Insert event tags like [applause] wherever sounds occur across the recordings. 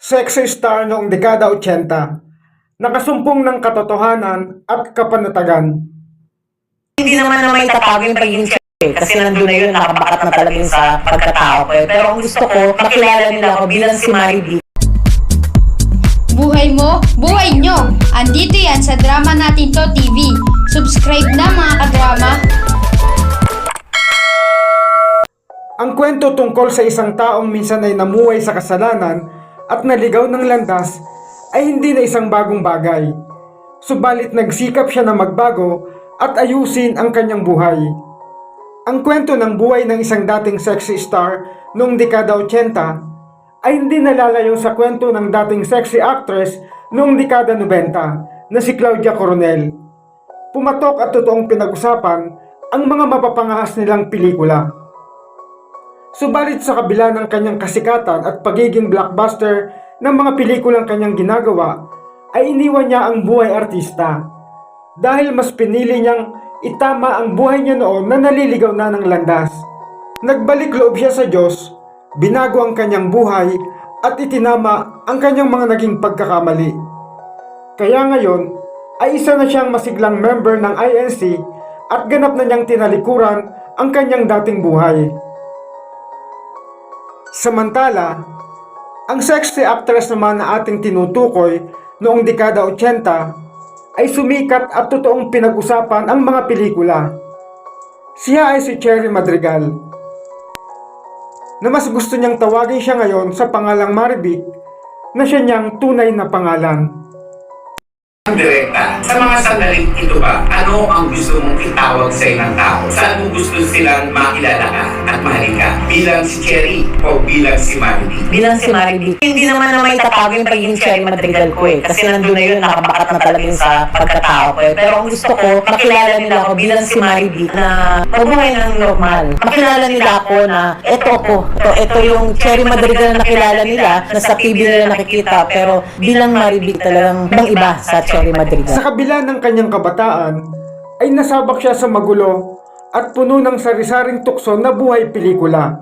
sexy star noong dekada 80, nakasumpong ng katotohanan at kapanatagan. Hindi naman na may tatago yung pagiging eh, kasi nandun na yun, nakabakat na talaga yun sa pagkatao ko eh. Pero ang gusto ko, makilala nila ako bilang si Mary B. Buhay mo, buhay nyo! Andito yan sa Drama Natin To TV. Subscribe na mga kadrama. Ang kwento tungkol sa isang taong minsan ay namuhay sa kasalanan at naligaw ng landas ay hindi na isang bagong bagay. Subalit nagsikap siya na magbago at ayusin ang kanyang buhay. Ang kwento ng buhay ng isang dating sexy star noong dekada 80 ay hindi nalalayo sa kwento ng dating sexy actress noong dekada 90 na si Claudia Coronel. Pumatok at totoong pinag-usapan ang mga mapapangahas nilang pelikula. Subalit sa kabila ng kanyang kasikatan at pagiging blockbuster ng mga pelikulang kanyang ginagawa, ay iniwan niya ang buhay artista. Dahil mas pinili niyang itama ang buhay niya noon na naliligaw na ng landas. Nagbalik loob siya sa Diyos, binago ang kanyang buhay at itinama ang kanyang mga naging pagkakamali. Kaya ngayon ay isa na siyang masiglang member ng INC at ganap na niyang tinalikuran ang kanyang dating buhay. Samantala, ang sexy actress naman na ating tinutukoy noong dekada 80 ay sumikat at totoong pinag-usapan ang mga pelikula. Siya ay si Cherry Madrigal na mas gusto niyang tawagin siya ngayon sa pangalang Maribik na siya niyang tunay na pangalan. Direkta. Sa mga sandaling ito ba, ano ang gusto mong itawag sa ng tao? Saan mo gusto silang makilala ka at mahalin ka? Bilang si Cherry o bilang si Mandy? Bilang si Mary B. Hindi naman na may tatago yung pagiging Cherry Madrigal ko eh. Kasi nandun na yun, nakabakat na talaga yun sa pagkatao ko eh. Pero ang gusto ko, makilala nila ako bilang si Mary B na mabuhay ng normal. Makilala nila ako na eto ako. Ito, ito yung Cherry Madrigal na nakilala nila na sa TV nila nakikita. Pero bilang Mary B talagang bang iba sa Cherry Madrigal. Sa kabila ng kanyang kabataan, ay nasabak siya sa magulo at puno ng sari-saring tukso na buhay pelikula.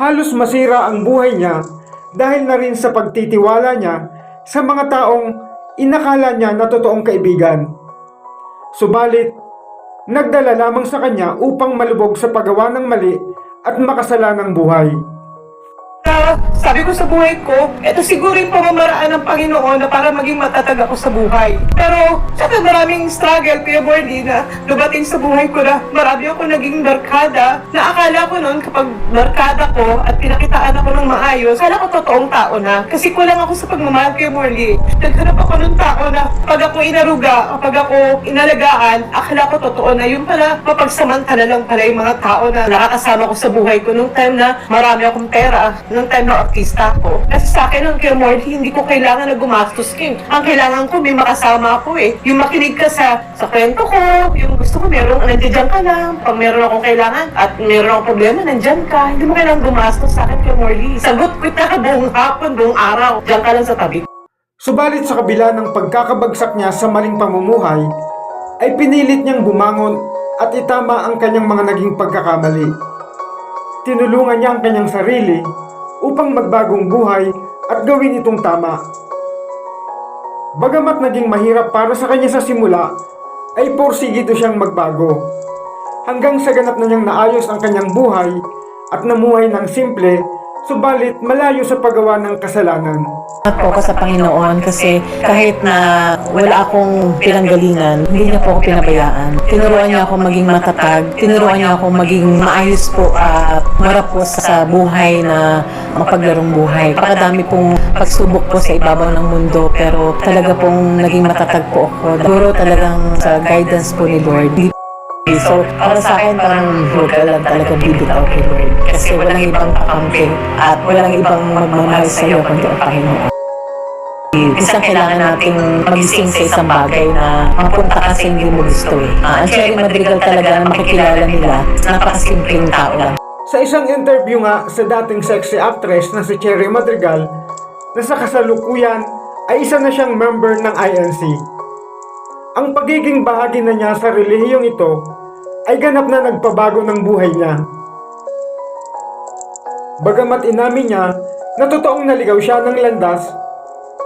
Halos masira ang buhay niya dahil na rin sa pagtitiwala niya sa mga taong inakala niya na totoong kaibigan. Subalit, nagdala lamang sa kanya upang malubog sa paggawa ng mali at makasalanang buhay. Sabi ko sa buhay ko, ito siguro yung pamamaraan ng Panginoon na para maging matatag ako sa buhay. Pero, syempre maraming struggle, Kuya Bordy, na lubating sa buhay ko na marami ako naging barkada na akala ko noon kapag barkada ko at pinakitaan ako ng maayos, akala ko totoong tao na. Kasi kulang ako sa pagmamahal, Kuya Bordy. Naghanap ako ng tao na pag ako inaruga, kapag ako inalagaan, akala ko totoo na yun pala, mapagsamantala lang pala yung mga tao na nakakasama ko sa buhay ko nung time na marami akong pera, nung time na artista ako. Kasi sa akin, ang Morty, hindi ko kailangan na gumastos kin. Ang kailangan ko, may makasama ako eh. Yung makinig ka sa, sa kwento ko, yung gusto ko, meron, nandiyan ka lang. Pag meron akong kailangan at meron akong problema, nandyan ka. Hindi mo kailangan gumastos sa akin, Kuya Morty. Sagot ko na [laughs] buong hapon, buong araw. Diyan ka lang sa tabi. Subalit sa kabila ng pagkakabagsak niya sa maling pamumuhay, ay pinilit niyang bumangon at itama ang kanyang mga naging pagkakamali. Tinulungan niya ang kanyang sarili upang magbagong buhay at gawin itong tama. Bagamat naging mahirap para sa kanya sa simula, ay porsigido siyang magbago. Hanggang sa ganap na niyang naayos ang kanyang buhay at namuhay ng simple, subalit malayo sa paggawa ng kasalanan. Salamat po ako sa Panginoon kasi kahit na wala akong pinanggalingan, hindi niya po ako pinabayaan. Tinuruan niya ako maging matatag, tinuruan niya ako maging maayos po at marap po sa buhay na mapaglarong buhay. Pakadami pong pagsubok po sa ibabaw ng mundo pero talaga pong naging matatag po ako. Siguro talagang sa guidance po ni Lord. So, para sa akin, parang ka lang talaga bibitaw kay Lord. Kasi walang ibang kakampi at walang ibang magmamahal sa iyo kundi ang Panginoon. Isang kailangan nating magising sa isang bagay na mapunta ka sa hindi mo gusto eh. Ah, ang Cherry Madrigal talaga na makikilala nila, napakasimpleng tao lang. Sa isang interview nga sa dating sexy actress na si Cherry Madrigal, na sa kasalukuyan ay isa na siyang member ng INC. Ang pagiging bahagi na niya sa relihiyong ito ay ganap na nagpabago ng buhay niya. Bagamat inamin niya na totoong naligaw siya ng landas,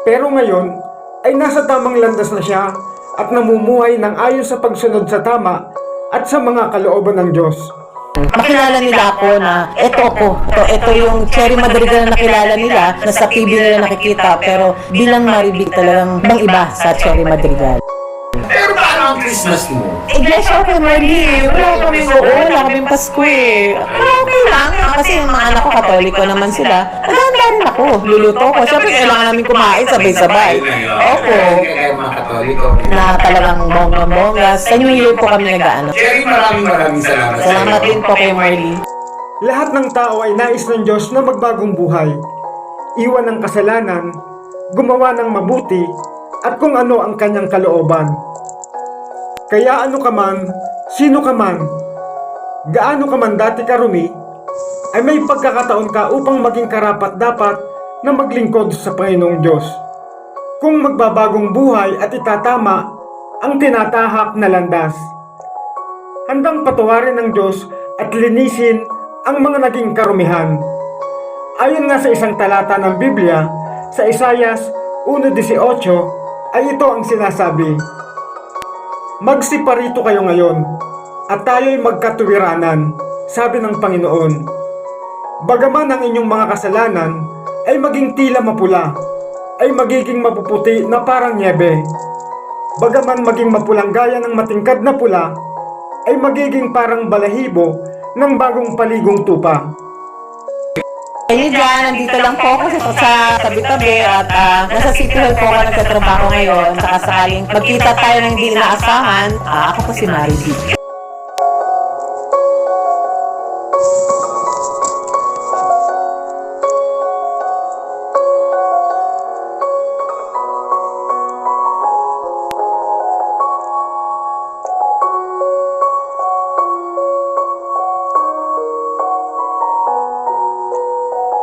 pero ngayon ay nasa tamang landas na siya at namumuhay ng ayon sa pagsunod sa tama at sa mga kalooban ng Diyos. Makilala nila ako na eto ako. Ito, ito yung Cherry Madrigal na nakilala nila na sa TV nila nakikita pero bilang maribig talagang bang iba sa Cherry Madrigal. Pero Christmas mo? Iglesia ako Marley. Wala kami oo, wala kaming Pasko eh. Pero okay lang. Kasi yung mga anak ko, katoliko naman sila. Maganda rin ako. Luluto ko. Siyempre, kailangan namin kumain sabay-sabay. Opo. Kaya mga katoliko. Na talagang bonggang-bongga. Sa New Year po kami nag-ano. Jerry, maraming maraming salamat. sa Salamat din po kay Marley. Lahat ng tao ay nais ng Diyos na magbagong buhay. Iwan ng kasalanan, gumawa ng mabuti, at kung ano ang kanyang kalooban. Kaya ano ka man, sino ka man, gaano ka man dati karumi, ay may pagkakataon ka upang maging karapat dapat na maglingkod sa Panginoong Diyos. Kung magbabagong buhay at itatama ang tinatahak na landas handang patawarin ng Diyos at linisin ang mga naging karumihan. Ayon nga sa isang talata ng Biblia, sa Isayas 1.18, ay ito ang sinasabi, Magsiparito kayo ngayon, at tayo'y magkatuwiranan, sabi ng Panginoon. Bagaman ang inyong mga kasalanan ay maging tila mapula, ay magiging mapuputi na parang nyebe. Bagaman maging mapulang gaya ng matingkad na pula, ay magiging parang balahibo ng bagong paligong tupa. Ayun dyan, nandito lang po ako sa, sa tabi-tabi at ah, nasa City Hall po ako nagtatrabaho ngayon. Saka sakaling magkita tayo ng hindi inaasahan, ah, ako po si Mary B.